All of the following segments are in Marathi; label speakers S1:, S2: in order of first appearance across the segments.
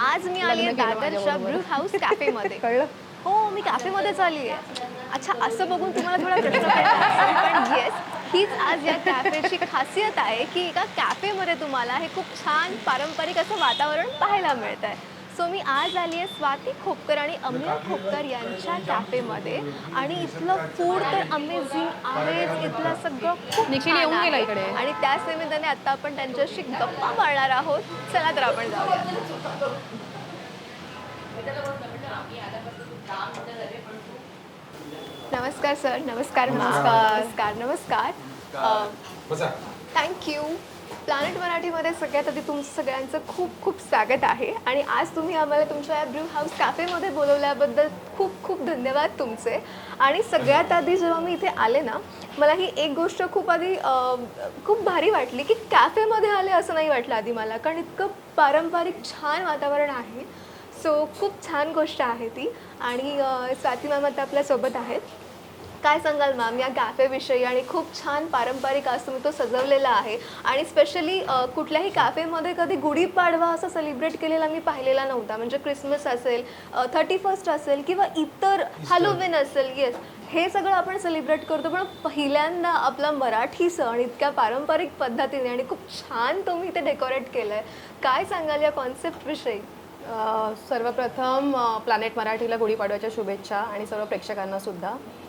S1: आज मी आली आहे दादरच्या
S2: माझ्याबरोबर.
S1: ब्रू हाऊस कॅफेमध्ये.
S2: कळलं?
S1: हो मी कॅफेमध्येच आली आहे. अच्छा असं बघून तुम्हाला थोडा प्रश्न पण येस हीच आज या कॅफेची खासियत आहे की एका कॅफेमध्ये तुम्हाला हे खूप छान पारंपरिक असं वातावरण पाहायला मिळतं आहे सो मी आज आली आहे स्वाती खोपकर आणि अमला खोपकर यांच्या कॅफेमध्ये. आणि इथलं फूड तर अमेझिंग आहेच. इथलं सगळं खूप
S2: येऊन गेला. इकडे.
S1: आणि त्याच निमित्ताने आता आपण त्यांच्याशी गप्पा मारणार आहोत. चला तर आपण जाऊया. नमस्कार सर. नमस्कार नमस्कार. नमस्कार. थँक्यू प्लॅनेट मराठीमध्ये सगळ्यात आधी तुमचं सगळ्यांचं खूप खूप स्वागत आहे. आणि आज तुम्ही आम्हाला तुमच्या या ब्रू हाऊस कॅफेमध्ये बोलवल्याबद्दल खूप खूप धन्यवाद तुमचे. आणि सगळ्यात आधी जेव्हा मी इथे आले ना मला ही एक गोष्ट खूप आधी खूप भारी वाटली की कॅफेमध्ये आले असं नाही वाटलं आधी मला कारण इतकं पारंपरिक छान वातावरण आहे. सो खूप छान गोष्ट आहे ती. आणि स्वाती मॅम आता आपल्यासोबत आहेत. काय सांगाल मॅम या कॅफेविषयी आणि खूप छान पारंपरिक आज तुम्ही तो सजवलेला आहे. आणि स्पेशली कुठल्याही कॅफेमध्ये कधी गुढीपाडवा असं सेलिब्रेट केलेला मी पाहिलेला नव्हता. म्हणजे क्रिसमस असेल थर्टी फर्स्ट असेल किंवा इतर हॅलोविन असेल येस हे सगळं आपण सेलिब्रेट करतो. पण पहिल्यांदा आपला मराठी सण इतक्या पारंपरिक पद्धतीने आणि खूप छान तुम्ही ते डेकोरेट केलं आहे काय सांगाल या कॉन्सेप्टविषयी
S2: सर्वप्रथम प्लॅनेट मराठीला गुढीपाडव्याच्या शुभेच्छा आणि सर्व प्रेक्षकांना सुद्धा. अ,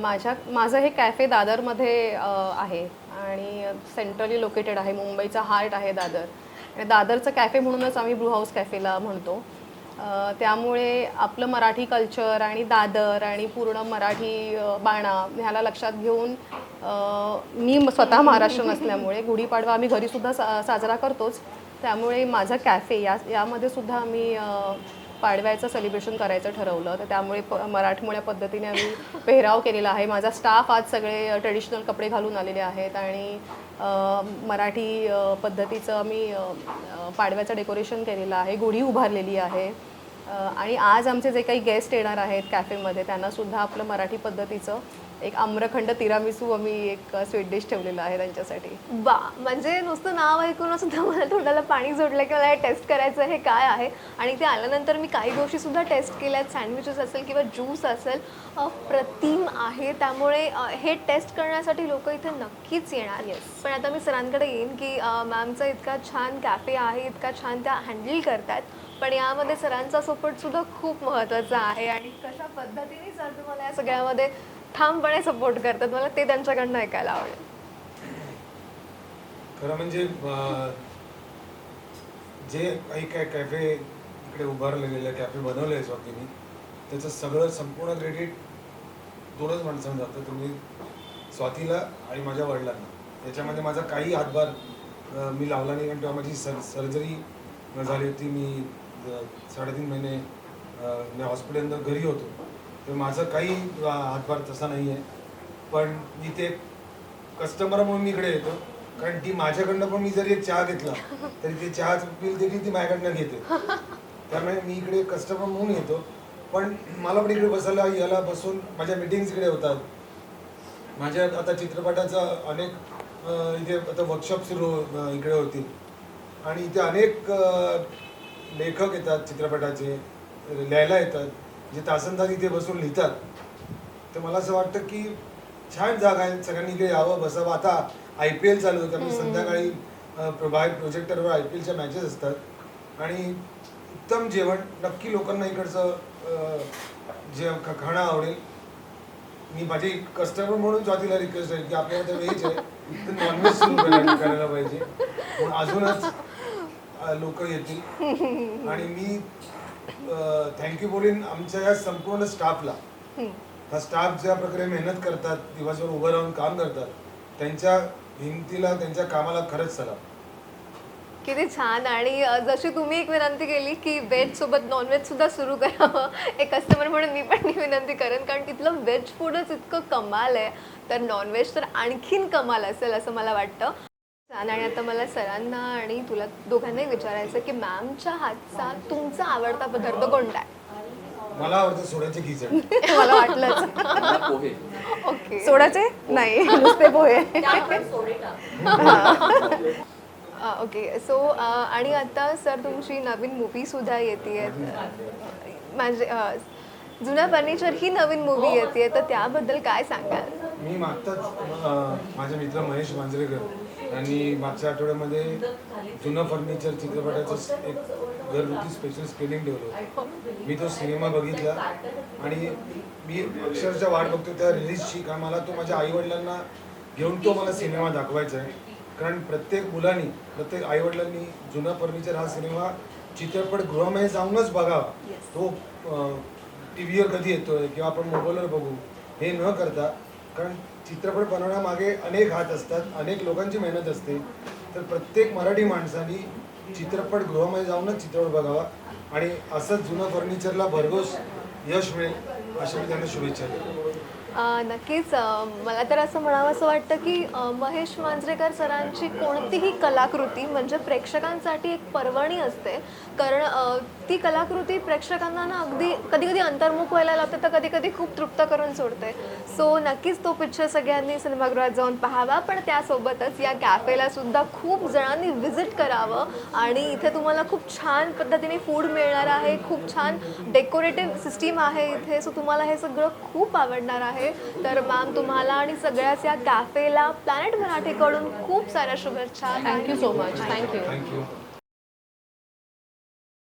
S2: माझ्या माझं हे कॅफे दादरमध्ये आहे आणि सेंट्रली लोकेटेड आहे. मुंबईचा हार्ट आहे दादर. आणि दादरचं कॅफे म्हणूनच आम्ही ब्रू हाऊस कॅफेला म्हणतो. त्यामुळे आपलं मराठी कल्चर आणि दादर आणि पूर्ण मराठी बाणा ह्याला लक्षात घेऊन मी स्वतः महाराष्ट्र नसल्यामुळे गुढीपाडवा आम्ही घरीसुद्धा सा साजरा करतोच. त्यामुळे माझं कॅफे या यामध्ये सुद्धा आम्ही पाडव्याचं सेलिब्रेशन करायचं ठरवलं. तर त्यामुळे प मराठमोळ्या पद्धतीने आम्ही पेहराव केलेला आहे. माझा स्टाफ आज सगळे ट्रेडिशनल कपडे घालून आलेले आहेत आणि मराठी पद्धतीचं आम्ही पाडव्याचं डेकोरेशन केलेलं आहे. गुढी उभारलेली आहे. आणि आज आमचे जे काही गेस्ट येणार आहेत कॅफेमध्ये त्यांनासुद्धा आपलं मराठी पद्धतीचं एक आम्रखंड तिरामिसू आम्ही एक स्वीट डिश ठेवलेलं आहे त्यांच्यासाठी.
S1: बा म्हणजे नुसतं नाव ऐकून सुद्धा मला तोंडाला पाणी जोडलं की मला हे टेस्ट करायचं हे काय आहे? आणि ते आल्यानंतर मी काही गोष्टी सुद्धा टेस्ट केल्यात. सँडविचेस असेल किंवा ज्यूस असेल अप्रतिम आहे. त्यामुळे हे टेस्ट करण्यासाठी लोक इथे नक्कीच येणार. पण आता मी सरांकडे येईन की मॅमचा इतका छान कॅफे आहे इतका छान त्या हँडल करतात पण यामध्ये सरांचा सपोर्ट सुद्धा खूप महत्त्वाचा आहे. आणि कशा पद्धतीने सर तुम्हाला या सगळ्यामध्ये ठामपणे सपोर्ट करतात. मला ते त्यांच्याकडनं ऐकायला आवडेल.
S3: खरं म्हणजे जे काही काय कॅफे इकडे उभारलेले कॅफे बनवले आहे स्वातीने त्याचं सगळं संपूर्ण क्रेडिट दोनच माणसांना जातं. तुम्ही स्वातीला आणि माझ्या वडिलांना. त्याच्यामध्ये माझा काही हातभार मी लावला नाही कारण तेव्हा माझी सर सर्जरी झाली होती. मी साडेतीन महिने मी हॉस्पिटलनंतर घरी होतो. तर माझं काही हातभार तसा नाही आहे पण मी ते कस्टमर म्हणून मी इकडे येतो कारण ती माझ्याकडनं पण मी जरी एक चहा घेतला तरी ते चहा बिल देखील ती माझ्याकडनं घेते. त्यामुळे मी इकडे कस्टमर म्हणून येतो. पण मला पण इकडे बसायला याला बसून माझ्या मिटिंग्स इकडे होतात. माझ्या आता चित्रपटाचं अनेक इथे आता वर्कशॉप सुरू इकडे होतील. आणि इथे अनेक लेखक येतात चित्रपटाचे लिहायला येतात. जे तासन तास इथे बसून लिहितात तर मला असं वाटतं की छान जागा आहे. सगळ्यांनी इकडे यावं बसावं. आता आय पी एल चालू त्यामुळे संध्याकाळी अं, प्र- बाहेर प्रोजेक्टरवर आय पी एलच्या मॅचेस असतात. आणि उत्तम जेवण नक्की लोकांना इकडचं जे खाणं आवडेल. मी माझी कस्टमर म्हणून स्वातीला रिक्वेस्ट आहे की आपल्याला तर व्हेज आहे तर नॉनव्हेज सुरू करायला करायला पाहिजे. अजूनच लोक येतील. आणि मी थँक्यू बोलीन. आमच्या या संपूर्ण स्टाफला हा स्टाफ ज्या प्रकारे मेहनत करतात दिवसभर उभं राहून काम करतात त्यांच्या हिमतीला त्यांच्या कामाला खरंच सलाम.
S1: किती छान. आणि जशी तुम्ही एक विनंती केली की व्हेज सोबत नॉनव्हेज सुद्धा सुरू करावं एक कस्टमर म्हणून मी पण विनंती करेन कारण तिथलं व्हेज फूडच इतकं कमाल आहे. तर नॉनव्हेज तर आणखीन कमाल असेल असं मला वाटतं. छान. आणि आता मला सरांना आणि तुला दोघांनाही विचारायचं की मॅमच्या हातचा तुमचा आवडता पदार्थ कोणता आहे?
S3: मला आवडतं सोड्याची खिचडी.
S2: मला वाटलंच.
S4: मला पोहे.
S1: ओके.
S2: सोडाचे नाही नुसते पोहे.
S1: ओके. सो आणि आता सर तुमची नवीन मूवी सुद्धा येते माझे अ, जुना फर्निचर ही नवीन मूवी येते तर त्याबद्दल काय सांगाल?
S3: मी मागताच अं, माझे मित्र महेश मांजरेकर आणि मागच्या आठवड्यामध्ये जुनं फर्निचर चित्रपटाचं एक घरगुती स्पेशल स्क्रीनिंग ठेवलं होतं. मी तो सिनेमा बघितला आणि मी अक्षरशः वाट बघतो त्या रिलीजची का मला तो माझ्या आईवडिलांना घेऊन तो मला सिनेमा दाखवायचा आहे कारण प्रत्येक मुलांनी प्रत्येक आईवडिलांनी जुनं फर्निचर हा सिनेमा चित्रपटगृहामध्ये जाऊनच बघावा तो टी व्हीवर कधी येतोय किंवा आपण मोबाईलवर बघू हे न करता कारण चित्रपट बनवण्यामागे अनेक हात असतात अनेक लोकांची मेहनत असते. तर प्रत्येक मराठी माणसानी चित्रपटगृहामध्ये जाऊनच चित्रपट बघावा आणि असंच जुनं फर्निचरला भरघोस यश मिळेल अशी मी त्यांना शुभेच्छा देतो.
S1: नक्कीच मला तर असं म्हणावं असं वाटतं की महेश मांजरेकर सरांची कोणतीही कलाकृती म्हणजे प्रेक्षकांसाठी एक पर्वणी असते. कारण ती कलाकृती प्रेक्षकांना ना अगदी कधी कधी अंतर्मुख व्हायला लागते तर कधी कधी खूप तृप्त करून सोडते. सो नक्कीच तो पिक्चर सगळ्यांनी सिनेमागृहात जाऊन पाहावा पण त्यासोबतच या कॅफेला सुद्धा खूप जणांनी व्हिजिट करावं आणि इथे तुम्हाला खूप छान पद्धतीने फूड मिळणार आहे खूप छान डेकोरेटिव्ह सिस्टीम आहे इथे सो तुम्हाला हे सगळं खूप आवडणार आहे. तर मॅम तुम्हाला आणि सगळ्याच या कॅफेला प्लॅनेट मराठीकडून खूप साऱ्या शुभेच्छा.
S2: Thank you so much
S3: thank you